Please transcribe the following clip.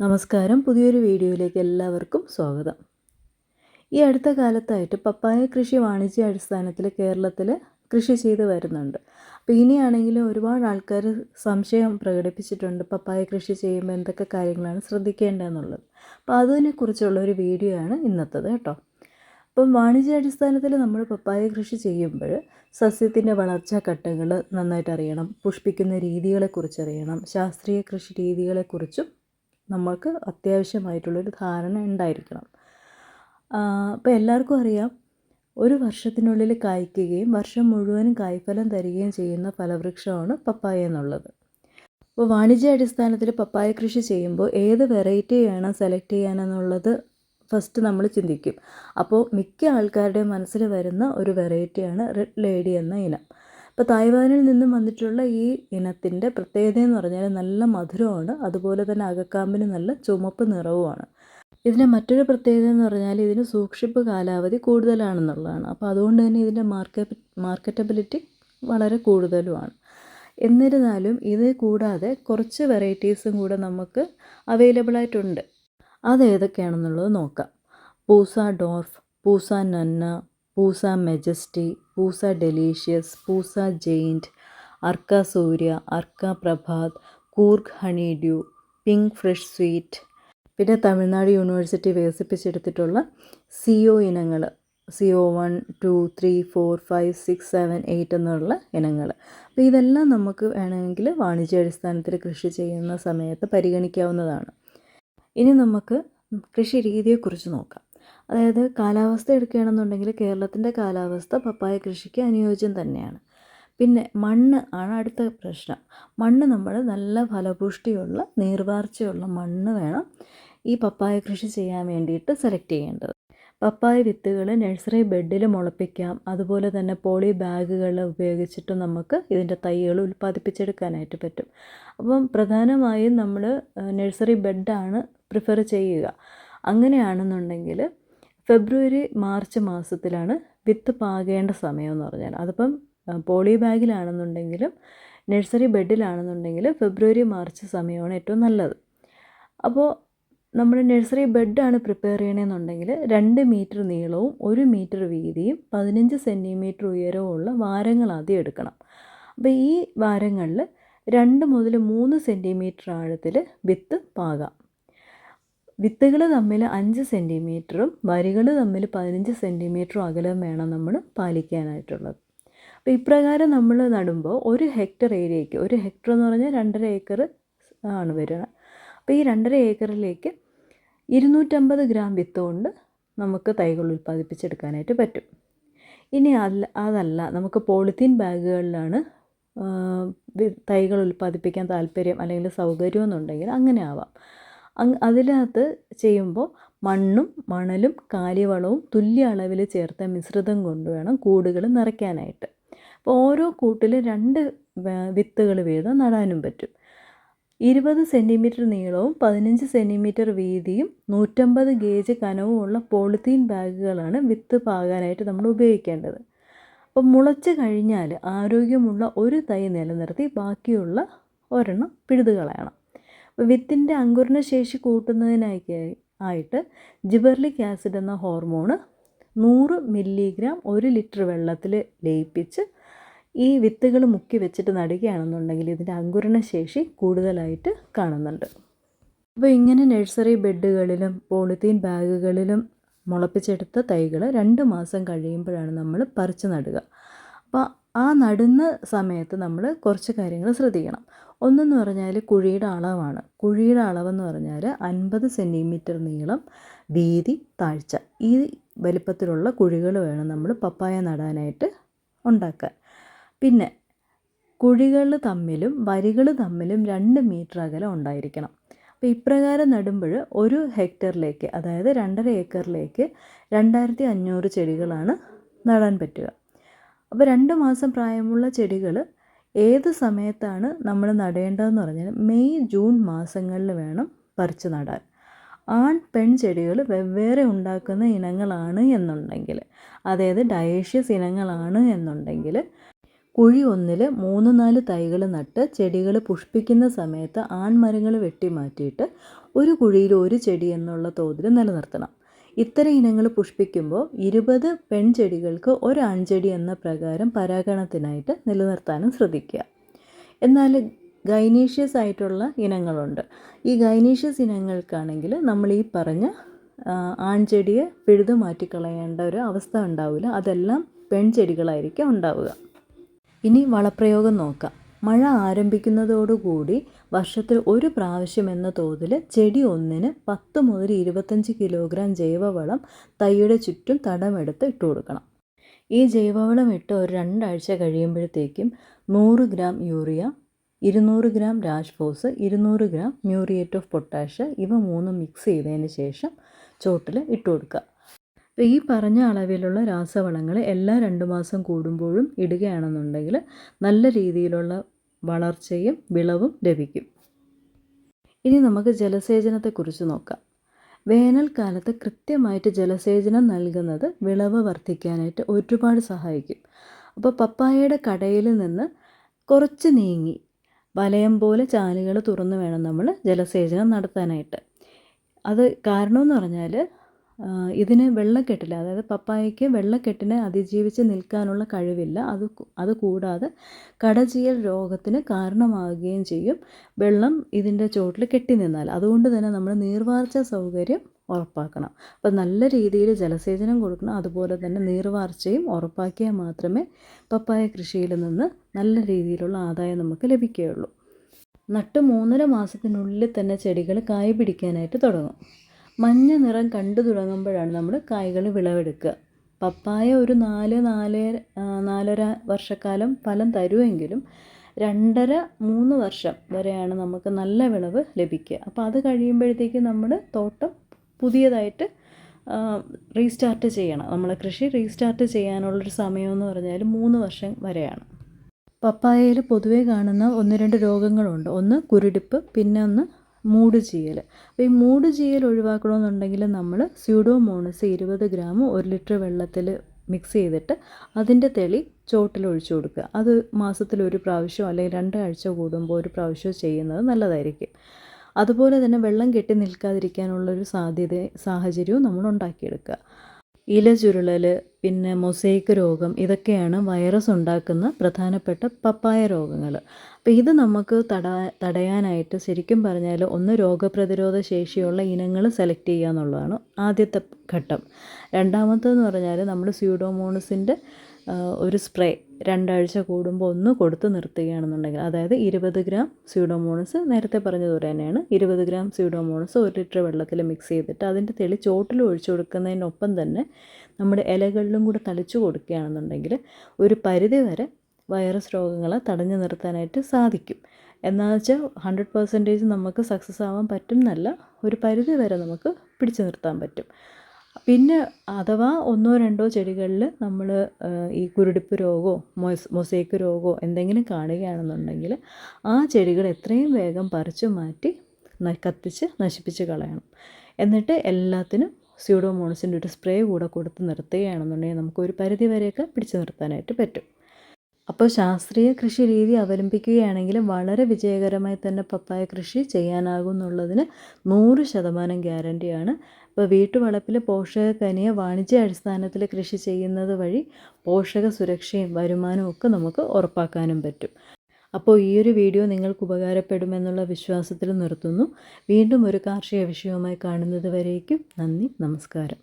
നമസ്കാരം. പുതിയൊരു വീഡിയോയിലേക്ക് എല്ലാവർക്കും സ്വാഗതം. ഈ അടുത്ത കാലത്തായിട്ട് പപ്പായ കൃഷി വാണിജ്യ അടിസ്ഥാനത്തിൽ കേരളത്തിൽ കൃഷി ചെയ്ത് വരുന്നുണ്ട്. അപ്പോൾ ഇനിയാണെങ്കിലും ഒരുപാട് ആൾക്കാർ സംശയം പ്രകടിപ്പിച്ചിട്ടുണ്ട് പപ്പായ കൃഷി ചെയ്യുമ്പോൾ എന്തൊക്കെ കാര്യങ്ങളാണ് ശ്രദ്ധിക്കേണ്ടതെന്നുള്ളത്. അപ്പോൾ അതിനെക്കുറിച്ചുള്ള ഒരു വീഡിയോ ആണ് ഇന്നത്തത് കേട്ടോ. അപ്പം വാണിജ്യാടിസ്ഥാനത്തിൽ നമ്മൾ പപ്പായ കൃഷി ചെയ്യുമ്പോൾ സസ്യത്തിന്റെ വളർച്ചാ ഘട്ടങ്ങൾ നന്നായിട്ട് അറിയണം പുഷ്പിക്കുന്ന രീതികളെക്കുറിച്ച് അറിയണം ശാസ്ത്രീയ കൃഷി രീതികളെക്കുറിച്ചും നമ്മൾക്ക് അത്യാവശ്യമായിട്ടുള്ളൊരു ധാരണ ഉണ്ടായിരിക്കണം. അപ്പോൾ എല്ലാവർക്കും അറിയാം ഒരു വർഷത്തിനുള്ളിൽ കായ്ക്കുകയും വർഷം മുഴുവനും കായ്ഫലം തരികയും ചെയ്യുന്ന ഫലവൃക്ഷമാണ് പപ്പായ എന്നുള്ളത്. അപ്പോൾ വാണിജ്യ അടിസ്ഥാനത്തിൽ പപ്പായ കൃഷി ചെയ്യുമ്പോൾ ഏത് വെറൈറ്റി വേണം സെലക്ട് ചെയ്യാനെന്നുള്ളത് ഫസ്റ്റ് നമ്മൾ ചിന്തിക്കും. അപ്പോൾ മിക്ക ആൾക്കാരുടെയും മനസ്സിൽ വരുന്ന ഒരു വെറൈറ്റിയാണ് റെഡ് ലേഡി എന്ന ഇനം. ഇപ്പോൾ തായ്വാനിൽ നിന്നും വന്നിട്ടുള്ള ഈ ഇനത്തിന്റെ പ്രത്യേകത എന്ന് പറഞ്ഞാൽ നല്ല മധുരമാണ്. അതുപോലെ തന്നെ അകക്കാമ്പിന് നല്ല ചുമപ്പ് നിറവുമാണ്. ഇതിന്റെ മറ്റൊരു പ്രത്യേകത എന്ന് പറഞ്ഞാൽ ഇതിന് സൂക്ഷിപ്പ് കാലാവധി കൂടുതലാണെന്നുള്ളതാണ്. അപ്പോൾ അതുകൊണ്ട് തന്നെ ഇതിന്റെ മാർക്കറ്റ് മാർക്കറ്റബിലിറ്റി വളരെ കൂടുതലുമാണ്. എന്നിരുന്നാലും ഇത് കൂടാതെ കുറച്ച് വെറൈറ്റീസും കൂടെ നമുക്ക് അവൈലബിൾ ആയിട്ടുണ്ട്. അതേതൊക്കെയാണെന്നുള്ളത് നോക്കാം. Pusa dwarf Pusa Nanha Pusa majesty Pusa delicious Pusa giant Arka Surya Arka Prabhat Coorg honey dew pink fresh sweet. പിന്നെ തമിഴ്നാട് യൂണിവേഴ്സിറ്റി വികസിപ്പിച്ചെടുത്തിട്ടുള്ള സി ഒ ഇനങ്ങൾ C O one two three four five six seven eight എന്നുള്ള ഇനങ്ങൾ. അപ്പോൾ ഇതെല്ലാം നമുക്ക് വേണമെങ്കിൽ വാണിജ്യാടിസ്ഥാനത്തിൽ കൃഷി ചെയ്യുന്ന സമയത്ത് പരിഗണിക്കാവുന്നതാണ്. ഇനി നമുക്ക് കൃഷി രീതിയെക്കുറിച്ച് നോക്കാം. അതായത് കാലാവസ്ഥ എടുക്കുകയാണെന്നുണ്ടെങ്കിൽ കേരളത്തിന്റെ കാലാവസ്ഥ പപ്പായ കൃഷിക്ക് അനുയോജ്യം തന്നെയാണ്. പിന്നെ മണ്ണ് ആണ് അടുത്ത പ്രശ്നം. മണ്ണ് നമ്മൾ നല്ല ഫലപുഷ്ടിയുള്ള നീർവാർച്ചയുള്ള മണ്ണ് വേണം ഈ പപ്പായ കൃഷി ചെയ്യാൻ വേണ്ടിയിട്ട് സെലക്ട് ചെയ്യേണ്ടത്. പപ്പായ വിത്തുകൾ നഴ്സറി ബെഡിൽ മുളപ്പിക്കാം. അതുപോലെ തന്നെ പോളി ബാഗുകൾ ഉപയോഗിച്ചിട്ട് നമുക്ക് ഇതിന്റെ തൈകൾ ഉൽപ്പാദിപ്പിച്ചെടുക്കാനായിട്ട് പറ്റും. അപ്പം പ്രധാനമായും നമ്മൾ നഴ്സറി ബെഡാണ് പ്രിഫർ ചെയ്യുക. അങ്ങനെയാണെന്നുണ്ടെങ്കിൽ ഫെബ്രുവരി മാർച്ച് മാസത്തിലാണ് വിത്ത് പാകേണ്ട സമയം എന്ന് പറഞ്ഞാൽ. അതിപ്പം പോളി ബാഗിലാണെന്നുണ്ടെങ്കിലും നഴ്സറി ബെഡിലാണെന്നുണ്ടെങ്കിൽ ഫെബ്രുവരി മാർച്ച് സമയമാണ് ഏറ്റവും നല്ലത്. അപ്പോൾ നമ്മൾ നഴ്സറി ബെഡാണ് പ്രിപ്പയർ ചെയ്യണമെന്നുണ്ടെങ്കിൽ രണ്ട് മീറ്റർ നീളവും ഒരു മീറ്റർ വീതിയും പതിനഞ്ച് സെന്റിമീറ്റർ ഉയരവും ഉള്ള വാരങ്ങൾ ആദ്യം എടുക്കണം. അപ്പോൾ ഈ വാരങ്ങളിൽ രണ്ട് മുതൽ മൂന്ന് സെന്റിമീറ്റർ ആഴത്തിൽ വിത്ത് പാകാം. വിത്തുകൾ തമ്മിൽ അഞ്ച് സെന്റിമീറ്ററും വരികൾ തമ്മിൽ പതിനഞ്ച് സെന്റിമീറ്ററും അകലം വേണം നമ്മൾ പാലിക്കാനായിട്ടുള്ളത്. അപ്പോൾ ഇപ്രകാരം നമ്മൾ നടുമ്പോൾ ഒരു ഹെക്ടർ ഏരിയയ്ക്ക് ഒരു ഹെക്ടർ എന്ന് പറഞ്ഞാൽ രണ്ടര ഏക്കർ ആണ് വരുന്നത് അപ്പോൾ ഈ രണ്ടര ഏക്കറിലേക്ക് ഇരുന്നൂറ്റമ്പത് ഗ്രാം വിത്ത് കൊണ്ട് നമുക്ക് തൈകൾ ഉൽപ്പാദിപ്പിച്ചെടുക്കാനായിട്ട് പറ്റും. ഇനി അല്ല അതല്ല നമുക്ക് പോളിത്തീൻ ബാഗുകളിലാണ് തൈകൾ ഉൽപ്പാദിപ്പിക്കാൻ താല്പര്യം അല്ലെങ്കിൽ സൗകര്യം എന്നുണ്ടെങ്കിൽ അങ്ങനെ ആവാം. അതിനകത്ത് ചെയ്യുമ്പോൾ മണ്ണും മണലും കാലിവളവും തുല്യ അളവിൽ ചേർത്ത മിശ്രിതം കൊണ്ട് വേണം കൂടുകൾ നിറയ്ക്കാനായിട്ട്. അപ്പോൾ ഓരോ കൂട്ടിൽ രണ്ട് വിത്തുകൾ വീതം നടാനും പറ്റും. ഇരുപത് സെന്റിമീറ്റർ നീളവും പതിനഞ്ച് സെന്റിമീറ്റർ വീതിയും നൂറ്റമ്പത് ഗേജ് കനവുമുള്ള പോളിത്തീൻ ബാഗുകളാണ് വിത്ത് പാകാനായിട്ട് നമ്മൾ ഉപയോഗിക്കേണ്ടത്. അപ്പോൾ മുളച്ച് കഴിഞ്ഞാൽ ആരോഗ്യമുള്ള ഒരു തൈ നിലനിർത്തി ബാക്കിയുള്ള ഒരെണ്ണം പിഴുതു കളയണം വിത്തിന്റെ അങ്കുരണ ശേഷി കൂട്ടുന്നതിനായി ആയിട്ട് ജിബർലിക് ആസിഡ് എന്ന ഹോർമോണ് നൂറ് മില്ലിഗ്രാം ഒരു ലിറ്റർ വെള്ളത്തിൽ ലയിപ്പിച്ച് ഈ വിത്തുകൾ മുക്കി വെച്ചിട്ട് നടുകയാണെന്നുണ്ടെങ്കിൽ ഇതിന്റെ അങ്കുരണ ശേഷി കൂടുതലായിട്ട് കാണുന്നുണ്ട്. അപ്പോൾ ഇങ്ങനെ നഴ്സറി ബെഡുകളിലും പോളിത്തീൻ ബാഗുകളിലും മുളപ്പിച്ചെടുത്ത തൈകൾ രണ്ട് മാസം കഴിയുമ്പോഴാണ് നമ്മൾ പറിച്ച് നടുക. അപ്പോൾ ആ നടുന്ന സമയത്ത് നമ്മൾ കുറച്ച് കാര്യങ്ങൾ ശ്രദ്ധിക്കണം. ഒന്നെന്ന് പറഞ്ഞാൽ കുഴിയുടെ അളവാണ്. കുഴിയുടെ അളവെന്ന് പറഞ്ഞാൽ അൻപത് സെന്റിമീറ്റർ നീളം വീതി താഴ്ച. ഈ വലിപ്പത്തിലുള്ള കുഴികൾ വേണം നമ്മൾ പപ്പായ നടാനായിട്ട് ഉണ്ടാക്കാൻ. പിന്നെ കുഴികൾ തമ്മിലും വരികൾ തമ്മിലും രണ്ട് മീറ്റർ അകലം ഉണ്ടായിരിക്കണം. അപ്പോൾ ഇപ്രകാരം നടുമ്പോൾ ഒരു ഹെക്ടറിലേക്ക് അതായത് രണ്ടര ഏക്കറിലേക്ക് രണ്ടായിരത്തി അഞ്ഞൂറ് ചെടികളാണ് നടാൻ പറ്റുക. അപ്പോൾ രണ്ട് മാസം പ്രായമുള്ള ചെടികൾ ഏത് സമയത്താണ് നമ്മൾ നടേണ്ടതെന്ന് പറഞ്ഞാൽ മെയ് ജൂൺ മാസങ്ങളിൽ വേണം പറിച്ച് നടാൻ. ആൺ പെൺ ചെടികൾ വെവ്വേറെ ഉണ്ടാക്കുന്ന ഇനങ്ങളാണ് എന്നുണ്ടെങ്കിൽ അതായത് ഡയേഷ്യസ് ഇനങ്ങളാണ് എന്നുണ്ടെങ്കിൽ കുഴി ഒന്നിൽ മൂന്ന് നാല് തൈകൾ നട്ട് ചെടികൾ പുഷ്പിക്കുന്ന സമയത്ത് ആൺമരങ്ങൾ വെട്ടിമാറ്റിയിട്ട് ഒരു കുഴിയിൽ ഒരു ചെടി എന്നുള്ള തോതിൽ നിലനിർത്തണം. ഇത്തരം ഇനങ്ങൾ പുഷ്പിക്കുമ്പോൾ ഇരുപത് പെൺചെടികൾക്ക് ഒരു അഞ്ചടി എന്ന പ്രകാരം പരാഗണത്തിനായിട്ട് നിലനിർത്താനും ശ്രദ്ധിക്കുക. എന്നാൽ ഗൈനീഷ്യസ് ആയിട്ടുള്ള ഇനങ്ങളുണ്ട്. ഈ ഗൈനീഷ്യസ് ഇനങ്ങൾക്കാണെങ്കിൽ നമ്മൾ ഈ പറഞ്ഞ ആൺചെടിയെ പിഴുതു മാറ്റിക്കളയേണ്ട ഒരു അവസ്ഥ ഉണ്ടാവില്ല. അതെല്ലാം പെൺചെടികളായിരിക്കും ഉണ്ടാവുക. ഇനി വളപ്രയോഗം നോക്കാം. മഴ ആരംഭിക്കുന്നതോടുകൂടി വർഷത്തിൽ ഒരു പ്രാവശ്യം എന്ന തോതിൽ ചെടി ഒന്നിന് പത്ത് മുതൽ ഇരുപത്തഞ്ച് കിലോഗ്രാം ജൈവവളം തൈയുടെ ചുറ്റും തടമെടുത്ത് ഇട്ട് കൊടുക്കണം. ഈ ജൈവവളം ഇട്ട് ഒരു രണ്ടാഴ്ച കഴിയുമ്പോഴത്തേക്കും നൂറ് ഗ്രാം യൂറിയ ഇരുന്നൂറ് ഗ്രാം രാജ്ഫോസ് ഇരുന്നൂറ് ഗ്രാം മ്യൂറിയേറ്റ് ഓഫ് പൊട്ടാഷ് ഇവ മൂന്നും മിക്സ് ചെയ്തതിന് ശേഷം ചോട്ടിൽ ഇട്ട് കൊടുക്കുക. അപ്പോൾ ഈ പറഞ്ഞ അളവിലുള്ള രാസവളങ്ങൾ എല്ലാ രണ്ട് മാസം കൂടുമ്പോഴും ഇടുകയാണെന്നുണ്ടെങ്കിൽ നല്ല രീതിയിലുള്ള വളർച്ചയും വിളവും ലഭിക്കും. ഇനി നമുക്ക് ജലസേചനത്തെക്കുറിച്ച് നോക്കാം. വേനൽക്കാലത്ത് കൃത്യമായിട്ട് ജലസേചനം നൽകുന്നത് വിളവ് വർദ്ധിക്കാനായിട്ട് ഒരുപാട് സഹായിക്കും. അപ്പോൾ പപ്പായയുടെ കടയിൽ നിന്ന് കുറച്ച് നീങ്ങി വലയം പോലെ ചാലുകൾ തുറന്ന് വേണം നമ്മൾ ജലസേചനം നടത്താനായിട്ട്. അത് കാരണമെന്ന് പറഞ്ഞാൽ ഇതിന് വെള്ളക്കെട്ടില്ല. അതായത് പപ്പായയ്ക്ക് വെള്ളക്കെട്ടിനെ അതിജീവിച്ച് നിൽക്കാനുള്ള കഴിവില്ല. അത് അത് കൂടാതെ കടചീയൽ രോഗത്തിന് കാരണമാവുകയും ചെയ്യും. വെള്ളം ഇതിന്റെ ചോട്ടിൽ കെട്ടി നിന്നാൽ. അതുകൊണ്ട് തന്നെ നമ്മൾ നീർവാർച്ച സൗകര്യം ഉറപ്പാക്കണം. അപ്പോൾ നല്ല രീതിയിൽ ജലസേചനം കൊടുക്കണം. അതുപോലെ തന്നെ നീർവാർച്ചയും ഉറപ്പാക്കിയാൽ മാത്രമേ പപ്പായ കൃഷിയിൽ നിന്ന് നല്ല രീതിയിലുള്ള ആദായം നമുക്ക് ലഭിക്കുകയുള്ളൂ. നട്ട് മൂന്നര മാസത്തിനുള്ളിൽ തന്നെ ചെടികൾ കായ് പിടിക്കാനായിട്ട് തുടങ്ങും. മഞ്ഞ നിറം കണ്ടു തുടങ്ങുമ്പോഴാണ് നമ്മൾ കായ്കൾ വിളവെടുക്കുക. പപ്പായ ഒരു നാല് നാല് നാലര വർഷക്കാലം ഫലം തരുമെങ്കിലും രണ്ടര മൂന്ന് വർഷം വരെയാണ് നമുക്ക് നല്ല വിളവ് ലഭിക്കുക. അപ്പോൾ അത് കഴിയുമ്പോഴത്തേക്ക് നമ്മൾ തോട്ടം പുതിയതായിട്ട് റീസ്റ്റാർട്ട് ചെയ്യണം. നമ്മൾ കൃഷി റീസ്റ്റാർട്ട് ചെയ്യാനുള്ളൊരു സമയമെന്ന് പറഞ്ഞാൽ മൂന്ന് വർഷം വരെയാണ്. പപ്പായയിൽ പൊതുവേ കാണുന്ന ഒന്ന് രണ്ട് രോഗങ്ങളുണ്ട്. ഒന്ന് കുരുടിപ്പ് പിന്നെ ഒന്ന് മൂട് ചെയ്യൽ അപ്പോൾ ഈ മൂട് ചെയ്യൽ ഒഴിവാക്കണമെന്നുണ്ടെങ്കിൽ നമ്മൾ സ്യൂഡോമോണസ് ഇരുപത് ഗ്രാം ഒരു ലിറ്റർ വെള്ളത്തിൽ മിക്സ് ചെയ്തിട്ട് അതിന്റെ തെളി ചോട്ടിൽ ഒഴിച്ചു കൊടുക്കുക. അത് മാസത്തിൽ ഒരു പ്രാവശ്യം അല്ലെങ്കിൽ രണ്ടാഴ്ച കൂടുമ്പോൾ ഒരു പ്രാവശ്യം ചെയ്യുന്നത് നല്ലതായിരിക്കും. അതുപോലെ തന്നെ വെള്ളം കെട്ടി നിൽക്കാതിരിക്കാനുള്ളൊരു സാധ്യത സാഹചര്യവും നമ്മൾ ഉണ്ടാക്കിയെടുക്കുക. ഇല ചുരുളൽ പിന്നെ മൊസൈക്ക് രോഗം ഇതൊക്കെയാണ് വൈറസ് ഉണ്ടാക്കുന്ന പ്രധാനപ്പെട്ട പപ്പായ രോഗങ്ങൾ. അപ്പോൾ ഇത് നമുക്ക് തട തടയാനായിട്ട് ശരിക്കും പറഞ്ഞാൽ ഒന്ന് രോഗപ്രതിരോധ ശേഷിയുള്ള ഇനങ്ങൾ സെലക്ട് ചെയ്യുക എന്നുള്ളതാണ് ആദ്യത്തെ ഘട്ടം. രണ്ടാമത്തേന്ന് പറഞ്ഞാൽ നമ്മൾ സ്യൂഡോമോണസിന്റെ ഒരു സ്പ്രേ രണ്ടാഴ്ച കൂടുമ്പോൾ ഒന്ന് കൊടുത്ത് നിർത്തുകയാണെന്നുണ്ടെങ്കിൽ അതായത് ഇരുപത് ഗ്രാം സ്യൂഡോമോണസ് നേരത്തെ പറഞ്ഞതുപോലെ തന്നെയാണ്. ഇരുപത് ഗ്രാം സ്യൂഡോമോണസ് ഒരു ലിറ്റർ വെള്ളത്തിൽ മിക്സ് ചെയ്തിട്ട് അതിന്റെ തെളി ചോട്ടിൽ ഒഴിച്ചു കൊടുക്കുന്നതിനൊപ്പം തന്നെ നമ്മുടെ ഇലകളിലും കൂടെ തളിച്ചു കൊടുക്കുകയാണെന്നുണ്ടെങ്കിൽ ഒരു പരിധി വരെ വൈറസ് രോഗങ്ങളെ തടഞ്ഞു നിർത്താനായിട്ട് സാധിക്കും. എന്നാൽ വെച്ചാൽ ഹൺഡ്രഡ് പെർസെന്റേജ് നമുക്ക് സക്സസ് ആവാൻ പറ്റും എന്നല്ല ഒരു പരിധി വരെ നമുക്ക് പിടിച്ചു നിർത്താൻ പറ്റും. പിന്നെ അഥവാ ഒന്നോ രണ്ടോ ചെടികളിൽ നമ്മൾ ഈ കുരുടിപ്പ് രോഗമോ മൊസ് മൊസൈക്ക് രോഗമോ എന്തെങ്കിലും കാണുകയാണെന്നുണ്ടെങ്കിൽ ആ ചെടികൾ എത്രയും വേഗം പറിച്ചു മാറ്റി കത്തിച്ച് നശിപ്പിച്ച് കളയണം. എന്നിട്ട് എല്ലാത്തിനും സ്യൂഡോമോണസിന്റെ ഒരു സ്പ്രേ കൂടെ കൊടുത്ത് നിർത്തുകയാണെന്നുണ്ടെങ്കിൽ നമുക്ക് ഒരു പരിധി വരെയൊക്കെ പിടിച്ചു നിർത്താനായിട്ട് പറ്റും. അപ്പോൾ ശാസ്ത്രീയ കൃഷി രീതി അവലംബിക്കുകയാണെങ്കിൽ വളരെ വിജയകരമായി തന്നെ പപ്പായ കൃഷി ചെയ്യാനാകും എന്നുള്ളതിന് നൂറ് ശതമാനം ഗ്യാരണ്ടിയാണ് ഇപ്പോൾ വീട്ടുവളപ്പിൽ കനിയെ വാണിജ്യ അടിസ്ഥാനത്തിൽ കൃഷി ചെയ്യുന്നത് വഴി പോഷക സുരക്ഷയും വരുമാനവും ഒക്കെ നമുക്ക് ഉറപ്പാക്കാനും പറ്റും. അപ്പോൾ ഈ ഒരു വീഡിയോ നിങ്ങൾക്ക് ഉപകാരപ്പെടുമെന്നുള്ള വിശ്വാസത്തിൽ നിർത്തുന്നു. വീണ്ടും ഒരു കാർഷിക വിഷയവുമായി കാണുന്നത് വരേക്കും നന്ദി നമസ്കാരം.